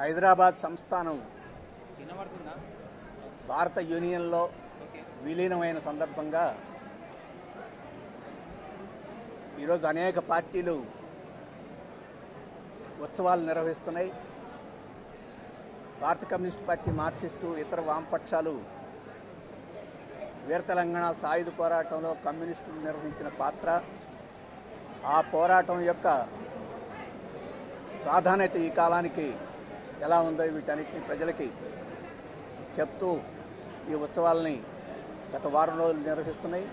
హైదరాబాద్ సంస్థానం భారత యూనియన్లో విలీనమైన సందర్భంగా ఈరోజు అనేక పార్టీలు ఉత్సవాలు నిర్వహిస్తున్నాయి. భారత కమ్యూనిస్ట్ పార్టీ మార్క్సిస్టు ఇతర వామపక్షాలు వీర తెలంగాణ సాయుధ పోరాటంలో కమ్యూనిస్టులు నిర్వహించిన పాత్ర ఆ పోరాటం యొక్క ప్రాధాన్యత ఈ కాలానికి ఎలా ఉందో వీటన్నిటిని ప్రజలకి చెప్తూ ఈ ఉత్సవాలని గత వారం రోజులు నిర్వహిస్తున్నాయి.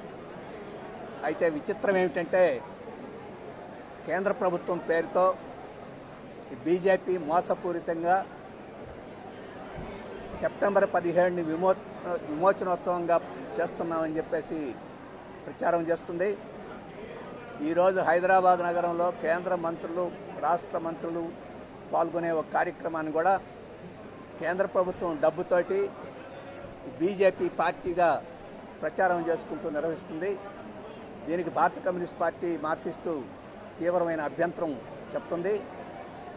అయితే విచిత్రం ఏమిటంటే కేంద్ర ప్రభుత్వం పేరుతో బీజేపీ మోసపూరితంగా సెప్టెంబర్ పదిహేడుని విమోచ విమోచనోత్సవంగా చేస్తున్నామని చెప్పేసి ప్రచారం చేస్తుంది. ఈరోజు హైదరాబాద్ నగరంలో కేంద్ర మంత్రులు రాష్ట్ర మంత్రులు పాల్గొనే ఒక కార్యక్రమాన్ని కూడా కేంద్ర ప్రభుత్వం డబ్బుతోటి బీజేపీ పార్టీగా ప్రచారం చేసుకుంటూ నిర్వహిస్తుంది. దీనికి భారత కమ్యూనిస్ట్ పార్టీ మార్క్సిస్టు తీవ్రమైన అభ్యంతరం చెప్తుంది.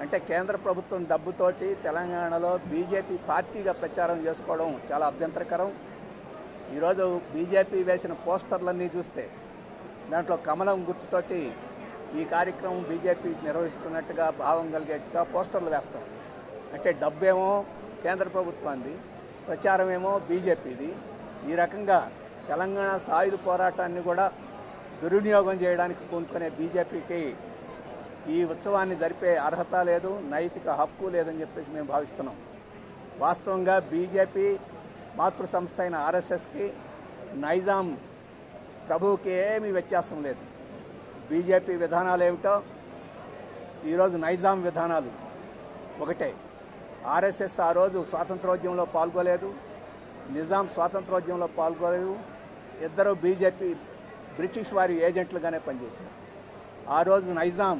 అంటే కేంద్ర ప్రభుత్వం డబ్బుతోటి తెలంగాణలో బీజేపీ పార్టీగా ప్రచారం చేసుకోవడం చాలా అభ్యంతరకరం. ఈరోజు బీజేపీ వేసిన పోస్టర్లన్నీ చూస్తే దాంట్లో కమలం గుర్తుతోటి ఈ కార్యక్రమం బీజేపీ నిర్వహిస్తున్నట్టుగా భావం కలిగేట్టుగా పోస్టర్లు వేస్తాం. అంటే డబ్బేమో కేంద్ర ప్రభుత్వాన్ని ప్రచారం ఏమో బీజేపీది. ఈ రకంగా తెలంగాణ సాయుధ పోరాటాన్ని కూడా దుర్వినియోగం చేయడానికి పూనుకునే బీజేపీకి ఈ ఉత్సవాన్ని జరిపే అర్హత లేదు నైతిక హక్కు లేదని చెప్పేసి మేము భావిస్తున్నాం. వాస్తవంగా బీజేపీ మాతృ సంస్థ అయిన ఆర్ఎస్ఎస్కి నైజాం ప్రభువుకి ఏమీ వ్యత్యాసం లేదు. బీజేపీ విధానాలు ఏమిటో ఈరోజు నైజాం విధానాలు ఒకటే. ఆర్ఎస్ఎస్ ఆ రోజు స్వాతంత్రోద్యమంలో పాల్గొలేదు నిజాం స్వాతంత్రోద్యమంలో పాల్గొలేదు ఇద్దరు బీజేపీ బ్రిటిష్ వారి ఏజెంట్లుగానే పనిచేశారు. ఆ రోజు నైజాం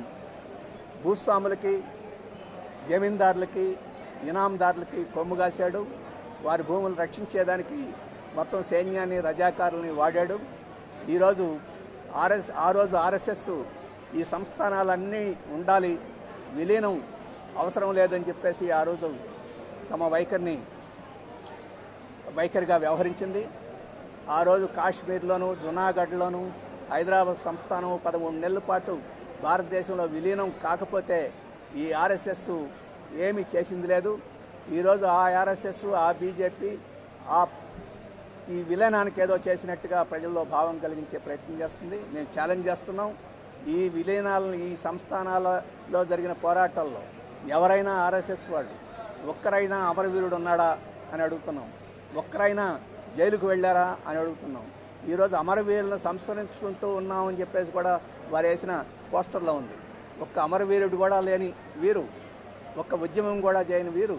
భూస్వాములకి జమీందారులకి ఇనాందారులకి కొమ్ము కాశాడు. వారి భూములు రక్షించేదానికి మొత్తం సైన్యాన్ని రజాకారుల్ని వాడాడు. ఈరోజు ఆర్ఎస్ ఆ రోజు ఆర్ఎస్ఎస్ ఈ సంస్థానాలన్నీ ఉండాలి. విలీనం అవసరం లేదని చెప్పేసి ఆ రోజు తమ వైఖరిని వైఖరిగా వ్యవహరించింది. ఆ రోజు కాశ్మీర్లోను జునాగఢ్లోను హైదరాబాద్ సంస్థానం పదమూడు నెలల పాటు భారతదేశంలో విలీనం కాకపోతే ఈ ఆర్ఎస్ఎస్ ఏమీ చేసింది లేదు. ఈరోజు ఆ ఆర్ఎస్ఎస్ ఆ బీజేపీ ఆ ఈ విలీనానికి ఏదో చేసినట్టుగా ప్రజల్లో భావం కలిగించే ప్రయత్నం చేస్తుంది. మేము ఛాలెంజ్ చేస్తున్నాం. ఈ విలీనాలను ఈ సంస్థానాలలో జరిగిన పోరాటాల్లో ఎవరైనా ఆర్ఎస్ఎస్ వాళ్ళు ఒక్కరైనా అమరవీరుడు ఉన్నాడా అని అడుగుతున్నాం. ఒక్కరైనా జైలుకు వెళ్ళారా అని అడుగుతున్నాం. ఈరోజు అమరవీరులను సంస్కరించుకుంటూ ఉన్నామని చెప్పేసి కూడా వారు వేసిన పోస్టర్లో ఉంది. ఒక్క అమరవీరుడు కూడా లేని వీరు ఒక్క ఉద్యమం కూడా చేయని వీరు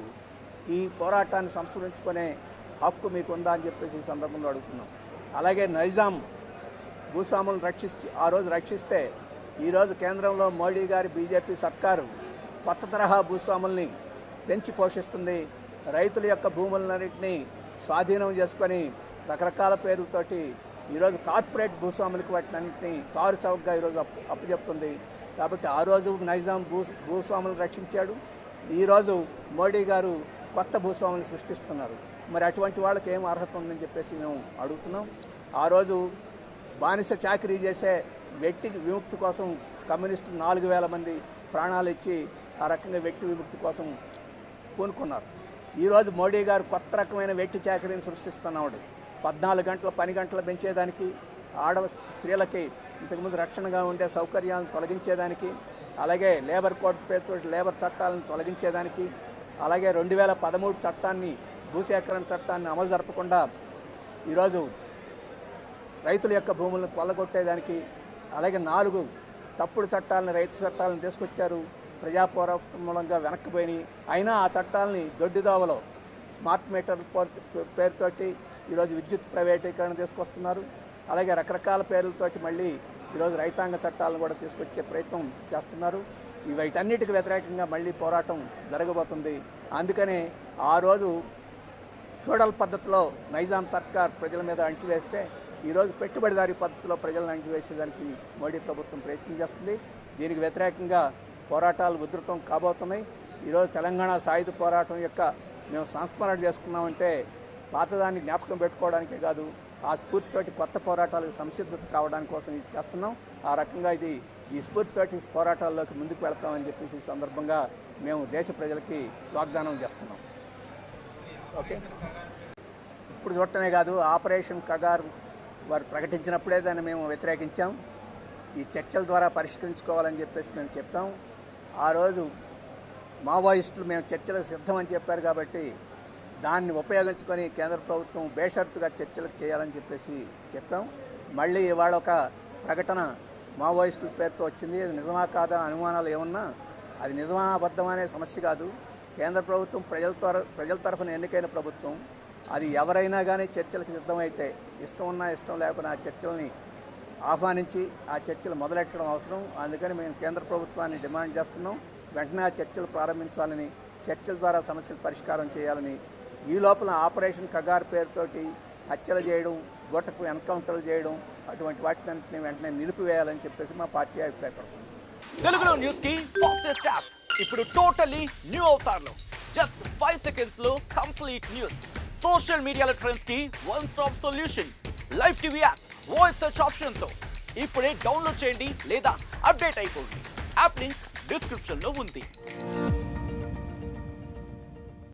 ఈ పోరాటాన్ని సంస్కరించుకునే హక్కు మీకు ఉందా అని చెప్పేసి ఈ సందర్భంలో అడుగుతున్నాం. అలాగే నైజాం భూస్వాములను రక్షించి ఆ రోజు రక్షిస్తే ఈరోజు కేంద్రంలో మోడీ గారి బీజేపీ సర్కారు కొత్త తరహా భూస్వాముల్ని పెంచి పోషిస్తుంది. రైతుల యొక్క భూములన్నింటినీ స్వాధీనం చేసుకొని రకరకాల పేర్లతోటి ఈరోజు కార్పొరేట్ భూస్వాములకు వాటినన్నింటినీ కారు చౌకగా ఈరోజు అప్పు అప్పచెప్తుంది. కాబట్టి ఆ రోజు నైజాం భూ భూస్వాములను రక్షించాడు. ఈరోజు మోడీ గారు కొత్త భూస్వాములను సృష్టిస్తున్నారు. మరి అటువంటి వాళ్ళకి ఏం అర్హత ఉందని చెప్పేసి మేము అడుగుతున్నాం. ఆ రోజు బానిస చాకరీ చేసే వ్యక్తి విముక్తి కోసం కమ్యూనిస్టులు నాలుగు వేల మంది ప్రాణాలు ఇచ్చి ఆ రకంగా వ్యక్తి విముక్తి కోసం పూనుకున్నారు. ఈరోజు మోడీ గారు కొత్త రకమైన వ్యక్తి చాకరీని సృష్టిస్తున్నాడు పద్నాలుగు గంటల పని గంటలు పెంచేదానికి ఆడవ స్త్రీలకి ఇంతకుముందు రక్షణగా ఉండే సౌకర్యాలను తొలగించేదానికి అలాగే లేబర్ కోడ్ పేరుతో లేబర్ చట్టాలను తొలగించేదానికి అలాగే రెండు వేల పదమూడు చట్టాన్ని భూసేకరణ చట్టాన్ని అమలు జరపకుండా ఈరోజు రైతుల యొక్క భూములను కొల్లగొట్టేదానికి అలాగే నాలుగు తప్పుడు చట్టాలను రైతు చట్టాలను తీసుకొచ్చారు. ప్రజాపోరాటం మూలంగా వెనక్కిపోయినాయి అయినా ఆ చట్టాలని దొడ్డిదోవలో స్మార్ట్ మీటర్ పేరుతోటి ఈరోజు విద్యుత్ ప్రైవేటీకరణ తీసుకొస్తున్నారు. అలాగే రకరకాల పేర్లతోటి మళ్ళీ ఈరోజు రైతాంగ చట్టాలను కూడా తీసుకొచ్చే ప్రయత్నం చేస్తున్నారు. వీటన్నిటికి వ్యతిరేకంగా మళ్ళీ పోరాటం జరగబోతుంది. అందుకనే ఆ రోజు ఫ్యూడల్ పద్ధతిలో నైజాం సర్కార్ ప్రజల మీద అణిచివేస్తే ఈరోజు పెట్టుబడిదారీ పద్ధతిలో ప్రజలను అణిచివేసేదానికి మోడీ ప్రభుత్వం ప్రయత్నం చేస్తుంది. దీనికి వ్యతిరేకంగా పోరాటాలు ఉధృతం కాబోతున్నాయి. ఈరోజు తెలంగాణ సాయుధ పోరాటం యొక్క మేము సంస్మరణ చేసుకున్నామంటే పాతదాన్ని జ్ఞాపకం పెట్టుకోవడానికే కాదు ఆ స్ఫూర్తితోటి కొత్త పోరాటాలకు సంసిద్ధత కావడానికి కోసం ఇది చేస్తున్నాం. ఆ రకంగా ఇది ఈ స్ఫూర్తితోటి పోరాటాల్లోకి ముందుకు వెళ్తామని చెప్పేసి ఈ సందర్భంగా మేము దేశ ప్రజలకి వాగ్దానం చేస్తున్నాం. ఓకే? ఇప్పుడు చూడటమే కాదు ఆపరేషన్ కగార్ వారు ప్రకటించినప్పుడే దాన్ని మేము వ్యతిరేకించాం. ఈ చర్చల ద్వారా పరిష్కరించుకోవాలని చెప్పేసి మేము చెప్పాం. ఆ రోజు మావోయిస్టులు మేము చర్చలకు సిద్ధమని చెప్పారు కాబట్టి దాన్ని ఉపయోగించుకొని కేంద్ర ప్రభుత్వం బేషరతుగా చర్చలకు చేయాలని చెప్పేసి చెప్పాం. మళ్ళీ ఇవాళ ఒక ప్రకటన మావోయిస్టుల పేరుతో వచ్చింది. అది నిజమా కాదా అనుమానాలు ఏమన్నా అది నిజమా అబద్ధమనే అనే సమస్య కాదు. కేంద్ర ప్రభుత్వం ప్రజల ప్రజల తరఫున ఎన్నికైన ప్రభుత్వం అది ఎవరైనా కానీ చర్చలకు సిద్ధమైతే ఇష్టం ఉన్నా ఇష్టం లేకపోయినా ఆ చర్చల్ని ఆహ్వానించి ఆ చర్చలు మొదలెట్టడం అవసరం. అందుకని మేము కేంద్ర ప్రభుత్వాన్ని డిమాండ్ చేస్తున్నాం. వెంటనే ఆ చర్చలు ప్రారంభించాలని చర్చల ద్వారా సమస్యలు పరిష్కారం చేయాలని ఈ లోపల ఆపరేషన్ కగార్ పేరుతోటి హత్యలు చేయడం గొట్టకు ఎన్కౌంటర్లు చేయడం అటువంటి వాటిని వెంటనే నిలిపివేయాలని చెప్పేసి మా పార్టీ అభిప్రాయపడుతుంది. తెలుగులో న్యూస్కి ఫాస్టెస్ట్ యాప్ ఇప్పుడు టోటలీ న్యూ అవుతారులో. జస్ట్ ఫైవ్ సెకండ్స్లో కంప్లీట్ న్యూస్ సోషల్ మీడియాలో ట్రెండ్స్కి one stop solution live TV app voice search ఆప్షన్తో. ఇప్పుడే డౌన్లోడ్ చేయండి లేదా అప్డేట్ అయిపోండి. యాప్ లింక్ డిస్క్రిప్షన్లో ఉంది.